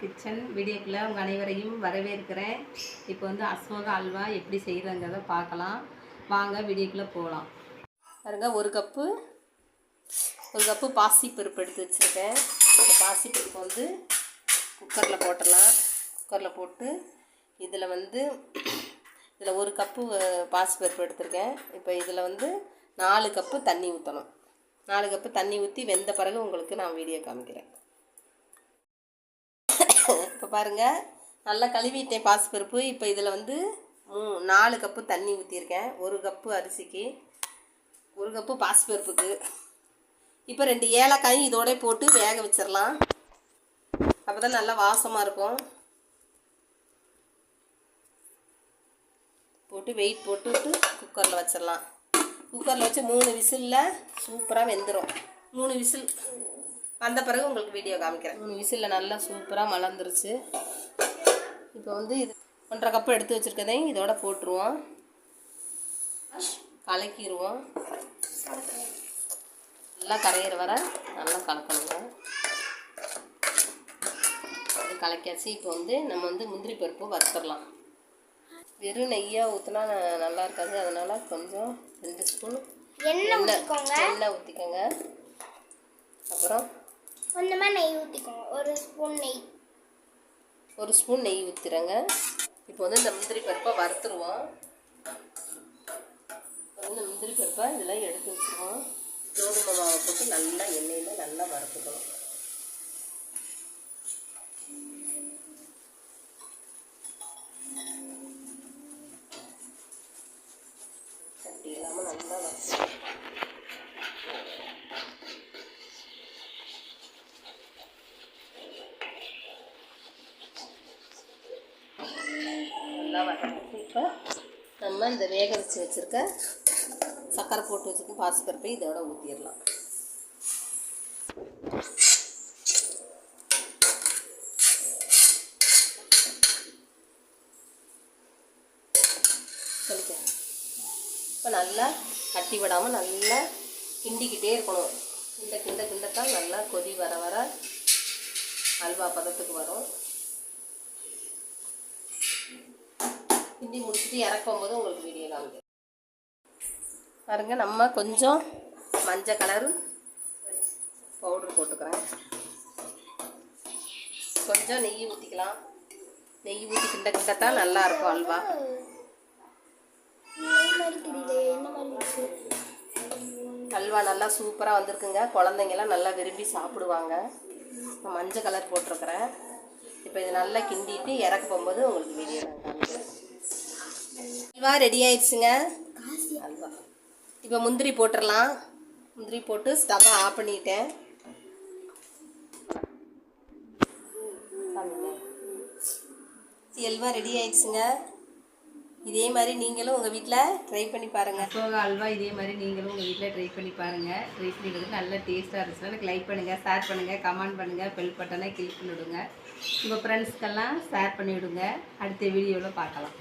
Kitchen வீடியோக்குள்ளே உங்கள் அனைவரையும் வரவேற்கிறேன். இப்போ வந்து அசோக அல்வா எப்படி செய்கிறங்கிறத பார்க்கலாம். வாங்க வீடியோக்குள்ளே போகலாம் பாருங்க ஒரு கப்பு ஒரு கப்பு பாசி பருப்பு எடுத்து வச்சுருக்கேன். இந்த பாசி பருப்பு வந்து குக்கரில் போட்டுடலாம். குக்கரில் போட்டு இதில் வந்து இதில் ஒரு கப்பு பாசி பருப்பு எடுத்திருக்கேன். இப்போ இதில் வந்து நாலு கப்பு தண்ணி ஊற்றணும் நாலு கப்பு தண்ணி ஊற்றி வெந்த பிறகு உங்களுக்கு நான் வீடியோ காமிக்கிறேன். இப்போ பாருங்கள் நல்லா கழுவிட்டேன் பாசிப்பருப்பு. இப்போ இதில் வந்து மூ நாலு கப்பு தண்ணி ஊற்றிருக்கேன் ஒரு கப்பு அரிசிக்கு ஒரு கப்பு பாசிப்பருப்புக்கு. இப்போ ரெண்டு ஏலக்காயும் இதோட போட்டு வேக வச்சிடலாம் அப்போ தான் நல்லா வாசமாக இருக்கும். போட்டு வெயிட் போட்டுட்டு குக்கரில் வச்சிடலாம் குக்கரில் வச்சு மூணு விசிலில் சூப்பராக வெந்துடும் மூணு விசில் வந்த பிறகு உங்களுக்கு வீடியோ காமிக்கிறேன். மூணு விசிலில் நல்லா சூப்பராக மலர்ந்துருச்சு. இப்போ வந்து இது ஒன்றரை கப்பு எடுத்து வச்சுருக்கதையும் இதோட போட்டுருவோம். கலக்கிடுவோம் நல்லா கரையிற வர நல்லா கலக்கணுங்க. இது கலக்கியாச்சு. இப்போ வந்து நம்ம வந்து முந்திரி பருப்பு வறுத்துடலாம். வெறும் நெய்யாக ஊற்றினா நல்லா இருக்காது. அதனால் கொஞ்சம் ரெண்டு ஸ்பூன் எண்ணெய் ஊற்றிக்கோங்க எண்ணெய் ஊற்றிக்கோங்க அப்புறம் கொஞ்சமாக நெய் ஊற்றிக்கோங்க ஒரு ஸ்பூன் நெய். ஒரு ஸ்பூன் நெய் ஊற்றுறேங்க இப்போ வந்து இந்த முந்திரி பருப்பை வறுத்துருவோம். இந்த முந்திரி பருப்பை இதெல்லாம் எடுத்து வச்சுருவோம். கோதுமை மாவை போட்டு நல்லா எண்ணெயில் நல்லா வறுத்துக்கணும். நல்லா இப்போ நம்ம இந்த வேக வச்சு வச்சுருக்க சக்கரை போட்டு வச்சுருக்க பாசிப்பருப்பை இதோட ஊற்றிடலாம் சொல்லிக்க இப்போ நல்லா கட்டி விடாமல் நல்லா கிண்டிக்கிட்டே இருக்கணும். கிண்ட கிண்ட கிண்டத்தான் நல்லா கொதி வர வர அல்வா பதத்துக்கு வரும். கிண்டி முடிச்சுட்டு இறக்கும் போது உங்களுக்கு வீடியோ காமிக்கிறேன் பாருங்க நம்ம கொஞ்சம் மஞ்சள் கலர் பவுடர் போட்டுக்கிறேன். கொஞ்சம் நெய் ஊற்றிக்கலாம் நெய் ஊற்றி கிண்ட கிண்டத்தான் நல்லாயிருக்கும் அல்வா. அல்வா நல்லா சூப்பராக வந்திருக்குங்க. குழந்தைங்கெல்லாம் நல்லா விரும்பி சாப்பிடுவாங்க. நான் மஞ்சள் கலர் போட்டிருக்கிறேன். இப்போ இது நல்லா கிண்டிட்டு இறக்க போகும்போது உங்களுக்கு வீடியோ நான் காமிக்கிறேன். அல்வா ரெடி ஆயிடுச்சுங்க. அல்வா. இப்போ முந்திரி போட்டுடலாம் முந்திரி போட்டு ஸ்டவ்வை ஆஃப் பண்ணிட்டேன். அல்வா ரெடி ஆயிடுச்சுங்க. இதே மாதிரி நீங்களும் உங்கள் வீட்டில் ட்ரை பண்ணி பாருங்கள் சோகா அல்வா இதே மாதிரி நீங்களும் உங்கள் வீட்டில் ட்ரை பண்ணி பாருங்கள் ட்ரை பண்ணிக்கிறது நல்ல டேஸ்ட்டாக இருந்துச்சுன்னா எனக்கு லைக் பண்ணுங்கள் ஷேர் பண்ணுங்கள் கமெண்ட் பண்ணுங்கள் பெல் பட்டனை கிளிக் பண்ணிவிடுங்க உங்கள் ஃப்ரெண்ட்ஸ்க்கெல்லாம் ஷேர் பண்ணிவிடுங்க அடுத்த வீடியோவில் பார்க்கலாம்.